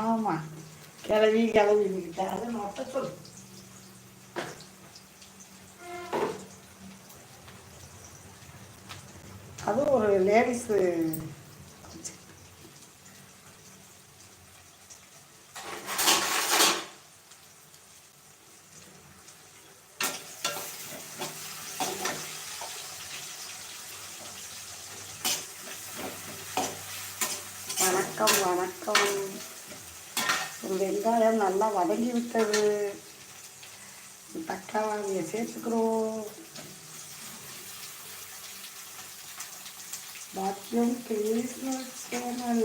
ஆமாம் கிளவி கிளவிக்கிட்ட அதை மட்டும் சொல். அதுவும் ஒரு லேடிஸு வணக்கம் வணக்கம். வெங்காயம் நல்லா வதங்கி விட்டது. தக்காளியை சேர்த்துக்கிறோம். பாக்கியம் சேனல்.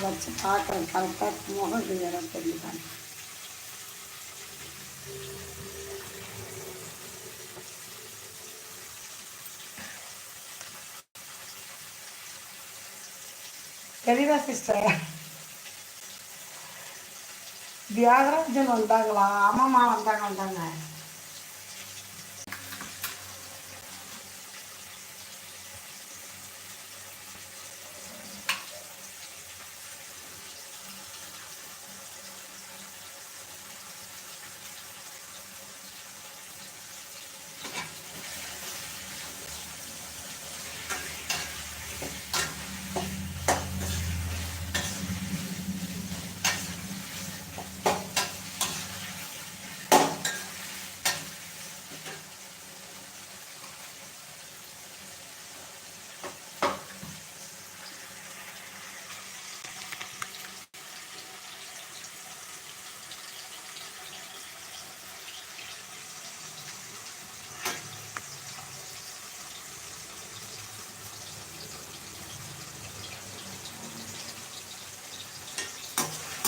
வச்சு பார்க்குறேன். கரெக்டாக முகம் தெரியுதான் தெரியுதா சிஸ்டர் தியாகராஜன் வந்தாங்களா ஆமாம்மா வந்தாங்க வந்தாங்க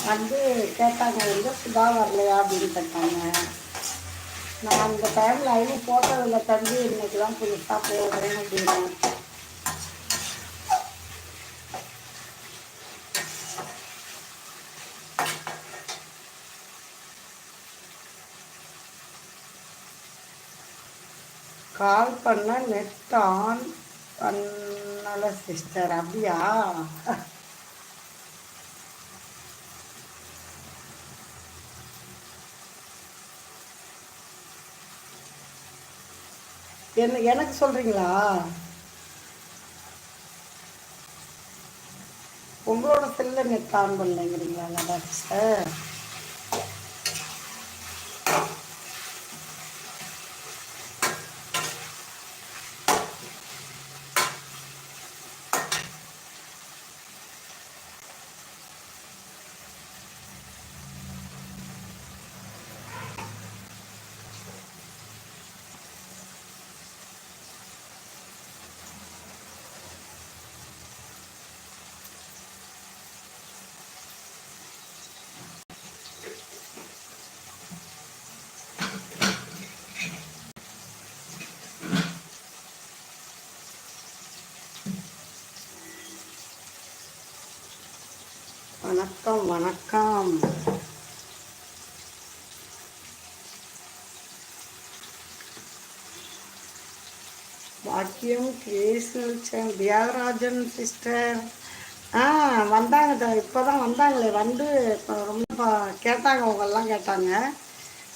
வந்து கேட்டாங்க வந்து சுதா வரலையா? அப்படின்னு கேட்டாங்க. நான் அந்த டைமில் லைவ் போட்டதில்ல தம்பி இன்னைக்கு தான் புதுசாக போடுறேன் அப்படின்னு கால் பண்ண நெட் ஆன் பண்ணல சிஸ்டர் அப்படியா? என்ன எனக்கு சொல்கிறீங்களா உங்களோட செல்ல நெட் ஆன் பண்ணலைங்கிறீங்களா நல்லா சார்? வணக்கம் வணக்கம். பாக்கியம் கிருஷ்ணன் தியாகராஜன் சிஸ்டர் ஆ வந்தாங்க இப்போ தான் வந்தாங்களே வந்து இப்போ ரொம்ப கேட்டாங்க அவங்கெல்லாம் கேட்டாங்க.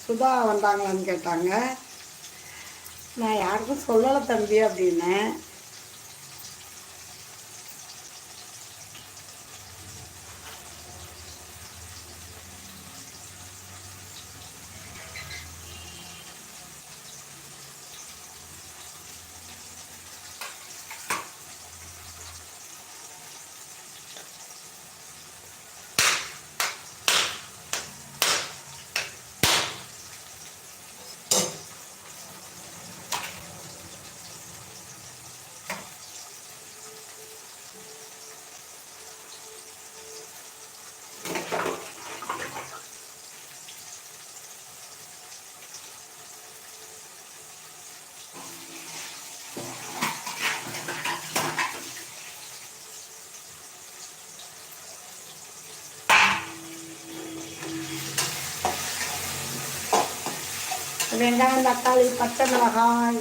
சுதா வந்தாங்களான்னு கேட்டாங்க. நான் யாருக்கும் சொல்லலை தம்பி அப்படின்னேன் വെങ്കായം തക്കാളി പച്ചമുളകായ്